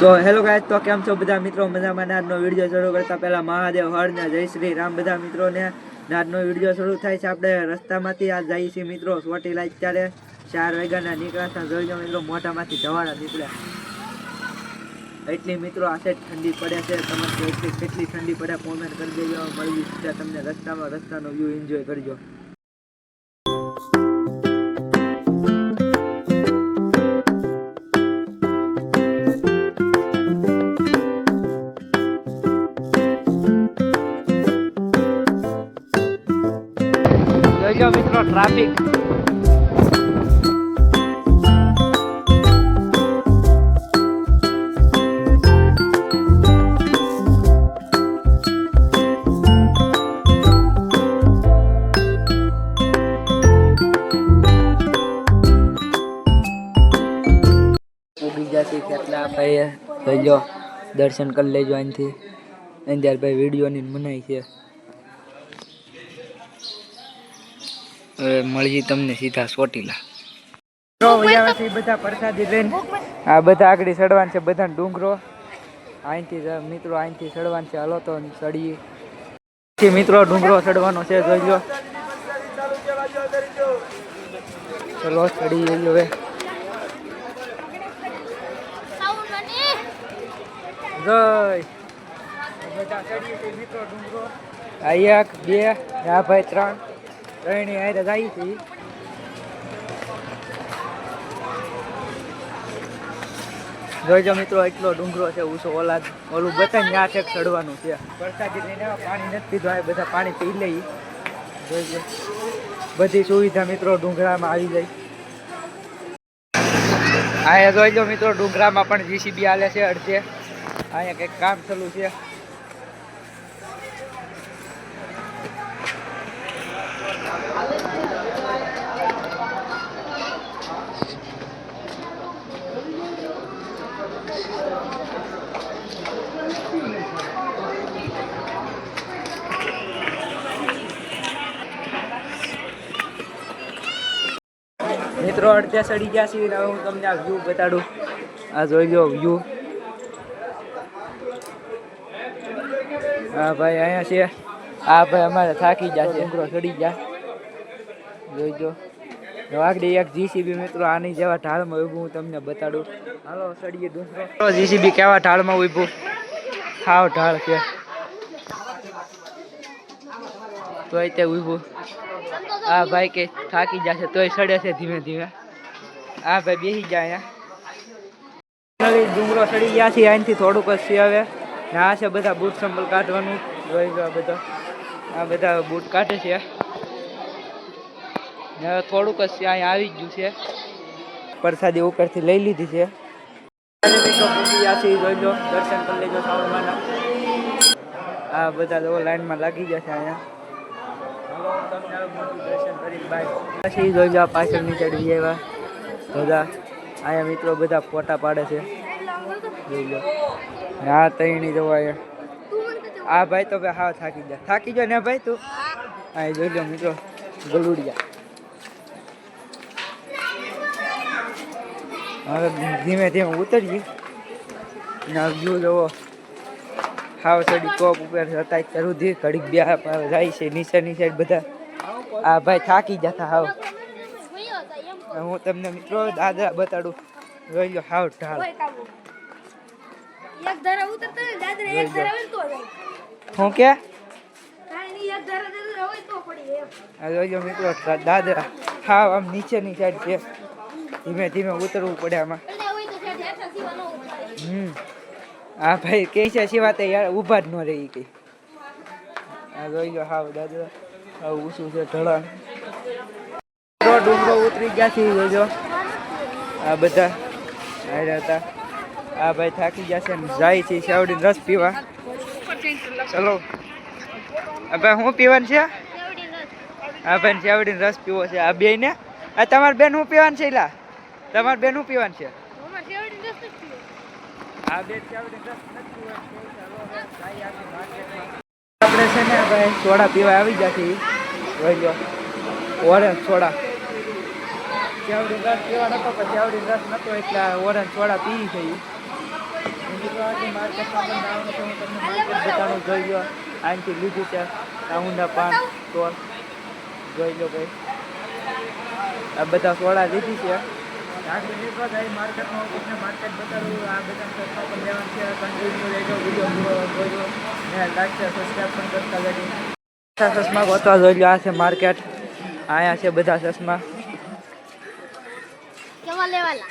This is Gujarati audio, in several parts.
સો હેલો ગાય તો કેમ છો બધા મિત્રો? મજામાં નાદનો વીડિયો શરૂ કરતા પહેલા મહાદેવ હરને જય શ્રી રામ. બધા મિત્રોને નાદનો વીડિયો શરૂ થાય છે. આપણે રસ્તામાંથી આ જઈએ છીએ મિત્રો સોટી લાઈટ ત્યારે ચાર વાગ્યાના નીકળાતા જાઓ મિત્રો, મોઢામાંથી ધવાડા નીકળ્યા. એટલી મિત્રો આશે ઠંડી પડે છે. તમારે કેટલી ઠંડી પડે. કોમેન્ટ કરી દેજો મળવી તમને રસ્તામાં. રસ્તાનો વ્યૂ એન્જોય કરજો. જોઈજો મિત્રો ટ્રાફિક કેટલા? ભાઈ દર્શન કરી લેજો અહીંથી. અને ત્યાર ભાઈ વિડીયોની મનાઈ છે. હવે મળીએ તમને સીધા સોટીલા તો બધા પ્રસાદી લઈને. આ બધા આગળ ચડવાનું છે બધા ડુંગરો. અહીંથી મિત્રો, અહીંથી ચડવાનું છે. હલો તો ચડીએ. મિત્રો, ડુંગરો ચડવાનો છે, જોઈ લો. ચલો ચડી જઈએ હવે. જય. એક, બે, આ ભાઈ ત્રણ. ત્રણે હારે જાય છે જોઈજો મિત્રો, એટલો ડુંગરો છે, ઊંચો ઓલાદ. ઓલું બતાવી ત્યાં છે ચડવાનું છે. વરસાદી લઈને પાણી નથી પીધું, આ બધા પાણી પી લઈ જોઈજો બધી સુવિધા મિત્રો ડુંગરામાં આવી જાય અહીંયા જોઈજો મિત્રો, ડુંગરામાં પણ જીસીબી હાલે છે, અડધે. અહીંયા કંઈક કામ ચાલુ છે. મિત્રો અડધ્યા સડી ગયા છે ને હવે હું તમને આ વ્યૂ બતાડું. આ જોઈ લો વ્યૂ હા ભાઈ, અહીંયા છે. આ ભાઈ, અમારે થાકી ગયા છે. મિત્રો સડી ગયા. જોઈજો વાગડી એક જીસીબી મિત્રો, આની જેવા ઢાળમાં એવું હું તમને બતાડું. હાલો, સડીએ દોસ્તો. જીસીબી કેવા ઢાળમાં ઉભું? હાવ ઢાળ છે. તોય તે ઉભું. આ ભાઈ કે થાકી જશે, તોય સડે છે ધીમે ધીમે. આ ભાઈ બેસી જાય અહીંયા. ડુંગરો સડી ગયા છે, અહીંથી થોડુંક જ છે ને છે બધા બૂટ સંભળ કાઢવાનું. જોઈ ગયો બધા. આ બધા બૂટ કાઢે છે. થોડુંક જ છે, અહીંયા આવી ગયું છે. પ્રસાદી ઉપરથી લઈ લીધી છે. છે ઈ જોઈ લો, દર્શન કરી લેજો સાવરમાના આ બધા લોકો લાઈનમાં લાગી ગયા છે અહીંયા. પછી જોઈ લો આ પાછળની ચડી આવ્યા. બધા અહીંયા મિત્રો બધા ફોટા પાડે છે. જોઈ લો. હા તૈણી જવા આ ભાઈ તો ભાઈ હા થાકી ગયા. થાકી ગયો ને ભાઈ તું? હા જોઈ લો મિત્રો, ગલુડિયા. હવે ધીમે ધીમે ઉતરીએ. વ્યૂ જોવો. હાવ સડી કોપ ઉપર હતા સુધી ઘડીક બે જાય છે. નીચેની સાઈડ બધા. આ ભાઈ થાકી જતા હાવ. હું તમને મિત્રો દાદરા બતાડું. જોઈ લો હાવ ઢાળ. હું કે? મિત્રો દાદરા હાવ આમ નીચેની સાઈડ છે. ધીમે ધીમે ઉતરવું પડે આમાં. હમ. આ ભાઈ કે છે સિવા તે યાર, ઊભા જ ન રહી ગઈ આ જોઈ લો, હાવ દાદા, હાવ ઊંચું છે, ઢળાણ. ડુંગરો ઉતરી ગયા છે જોજો આ બધા આયરા હતા. આ ભાઈ થાકી ગયા છે જાય છે સાવડી રસ પીવા. ચલો. ભાઈ શું પીવાનું છે? આ ભાઈ સાવડી રસ પીવો છે. આ બે ને આ તમાર બેન હું પીવાનું છે એલા તમાર બેન હું પીવાનું છે? આપણે છે ને ભાઈ સોડા પીવા આવી ગયા છીએ. જોઈ લો. Orange soda. સેવડી રસ પીવા નતો પણ સેવડી રસ નતો એટલે ઓરેન્જ સોડા પી છે ઈ. મિત્રો આજે માર્કેટમાં પણ જવાનું છે હું તમને માર્કેટ બતાવું જોઈ લો. અહીંથી લીધું છે કાઉન્ડા પાન સ્ટોલ જોઈ લો ભાઈ. આ બધા સોડા લીધી છે. આગળ નીકળો જાય માર્કેટમાં તમને માર્કેટ બતાડું આ બધા સસ્તા પણ લેવાનું છે કન્ટિન્યુ રહેજો વીડિયો જોજો ને લાઈક છે સબસ્ક્રાઈબ પણ કરતા રહેજો. ચશ્મા ગોતવા જોઈ લો આ છે માર્કેટ અહીંયા છે બધા ચશ્મા. કેવા લેવાલા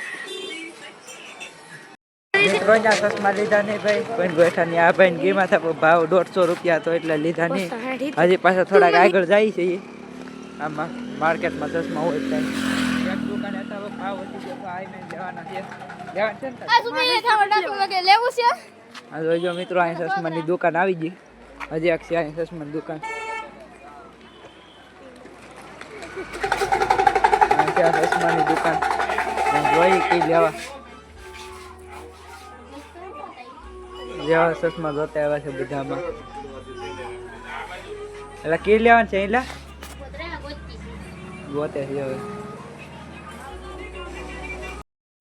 મિત્રો ચશ્મા લીધા નહીં ભાઈ પણ બેઠા નહીં. આ ભાઈ ગીમાં ભાવ દોઢસો રૂપિયા તો એટલે લીધા નહીં. હજી પાછા થોડાક આગળ જાય છે. આમાં માર્કેટમાં ચશ્મા હોય ત્યાં એક દુકાને હતા હવે ભાવ વધી ગયો તો આવીને લેવાના છે. લેવાના છે ને આ સુમી એ થાવ લેવું છે? આ જોઈજો મિત્રો અહીં ચશ્માની દુકાન આવી ગઈ. હજી અહીં ચશ્માની દુકાન. ત્યાં આ દુકાન. જોઈ કઈ લેવા. જેવા ચશ્મા જોતા આવ્યા છે બધામાં. એટલે કઈ લેવાનું છે એટલે ગોતે છે હવે.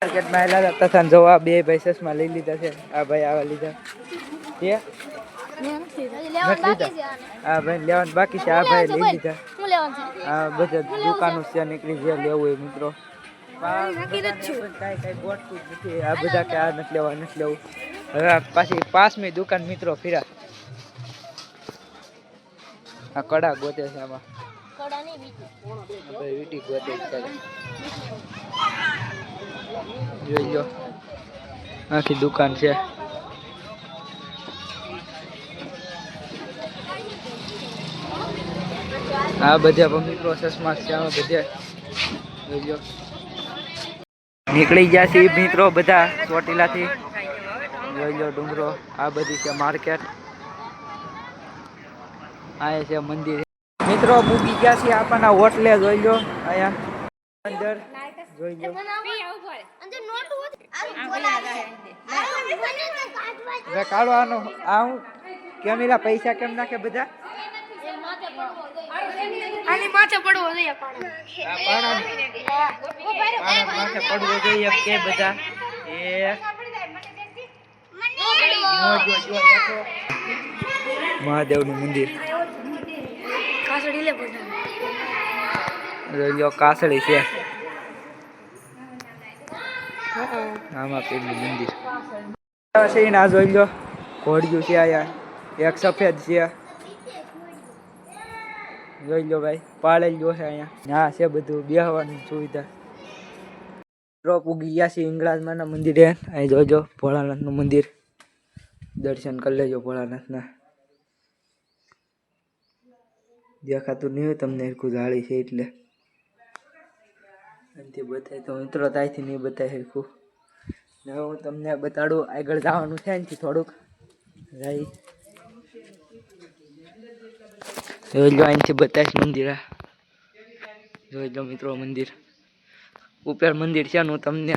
માર્કેટમાં એલા હતા. તથા જોવા બે ચશ્મા લઈ લીધા છે. આ ભાઈ આવા લીધા. કે. આ ભાઈ લેવાનું બાકી છે. આ ભાઈ લઈ લીધા. આ બધા દુકાનો છે નીકળી જે લેવું હોય મિત્રો. આ બધા કે આ નથી લેવા નથી લેવું. હવે પાછી પાંચમી દુકાન મિત્રો ફીરા. આ કડા ગોતે છે આમાં. કડા નહીં બીજું આ ભાઈ વીટી ગોતે છે. જોઈ લો. આખી દુકાન છે. આ બધા મિત્રો ચશ્મા છે આ બધા. જોઈ લો. નીકળી ગયા છે મિત્રો બધા ચોટીલાથી. જોઈ લો ડુંગરો, આ બધી છે માર્કેટ. આ છે મંદિર. મિત્રો, મૂકી ગયા છે આપણના હોટલે, જોઈ લો, અહીંયા. અંદર. જોઈ લો. હવે કાઢો આનો. આ હું કેમેરા પૈસા કેમ નાખે બધા? આની માથે પડવો જોઈએ પાણા પાણા માથે પડવું જોઈએ કે બધા. એ. મહાદેવનું મંદિર. કાસડી લે કાસળી છે. આમાં પેલું મંદિર છે ને આ જોઈ લો. ઘોડિયું છે અહીંયા એક સફેદ છે જોઈ લો ભાઈ, પાળેલ જો છે અહીંયા. ના છે બધું બેહવાની સુવિધા. ડ્રોપ ઉગી ગયા છે ઇંગળાજમાના મંદિરે. અહીં જોજો ભોળાનાથનું મંદિર. દર્શન કરી લેજો ભોળાનાથના. દેખાતું નહીં હોય તમને જાળી છે એટલે. અહીંથી બતાય તો મિત્રો ત્યાંથી નહીં બતાવી શકું. ને હું તમને બતાડું, આગળ જવાનું છે અહીંથી થોડુંક. રાઈ. જોઈ લો અહીંથી બતાવીશ મંદિર જોઈ લો મિત્રો મંદિર. ઉપર મંદિર છે હું તમને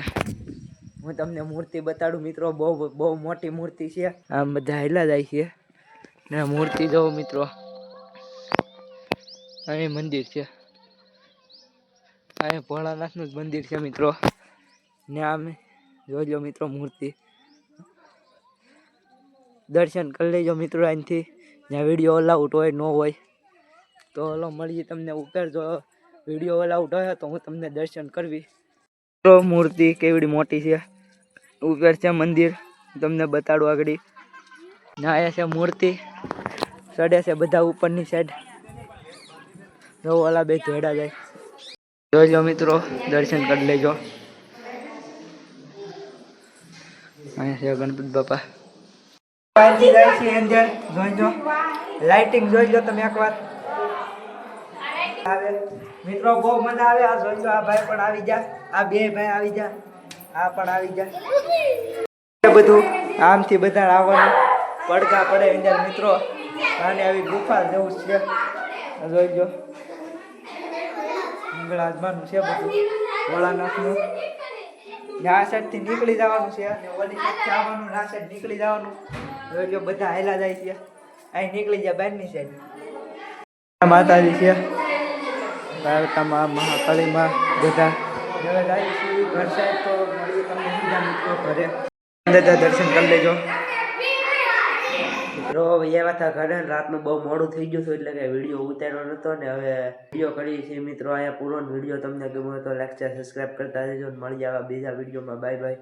હું તમને મૂર્તિ બતાડું મિત્રો, બહુ બહુ મોટી મૂર્તિ છે. આમ બધા હેલા જાય છે. ને મૂર્તિ જોઉં મિત્રો અહીં મંદિર છે. અહીં ભોળાનાથનું જ મંદિર છે મિત્રો. ને આમે જોઈ લો મિત્રો મૂર્તિ. દર્શન કરી લેજો મિત્રો અહીંથી. જ્યાં વીડિયો અલાઉટ હોય, ન હોય. તો હલો મળીએ તમને ઉપર. જો વીડિયો અલાઉટ હોય તો હું તમને દર્શન કરવી. મિત્રો મૂર્તિ કેવડી મોટી છે. ઉપર છે મંદિર. તમને બતાડું આગળ. ના એ છે મૂર્તિ. ચડે છે બધા ઉપરની સાઈડ જો ઓલા બે ધોડા જાય. જોજો મિત્રો, દર્શન કરી લેજો. અહીંયા છે ગણપતિ બાપા. જોઈજો લાઇટિંગ જોઈ લો તમે એકવાર. આવે. મિત્રો, બહુ મજા આવે. આ જોઈ લો આ ભાઈ પણ આવી જા આ બે ભાઈ આવી જા આ પણ આવી જા બધું આમથી બધા આવવાનું. પડકા પડે અંદર મિત્રો. આને આવી ગુફા જેવું છે. આ લો મંગળાજમાનું છે બધું. ભોળાનાથનું. ને સાઈડથી નીકળી જવાનું છે. અને ઓલી આવવાનું ના સાઈડ નીકળી જવાનું. હવે જો બધા હેલા જાય છે. અહીં નીકળી જાય બહારની સાઈડ માતાજી છે. દ્વારકામાં, મહાકાળીમાં બધા. હવે જાય ઘર સાહેબ તો મળીએ તમને બીજા મિત્રો ઘરે. દર્શન કરી લેજો. હવે એવા હતા ઘરે રાતનું બહુ મોડું થઈ ગયું હતું એટલે કે વીડિયો ઉતાર્યો નહોતો ને હવે વીડિયો કરીએ છીએ મિત્રો. અહીંયા પૂરો વીડિયો તમને ગમ્યો તો લાઈક છે સબસ્ક્રાઈબ કરતા રહેજો મળી આવે બીજા વિડીયોમાં. Bye bye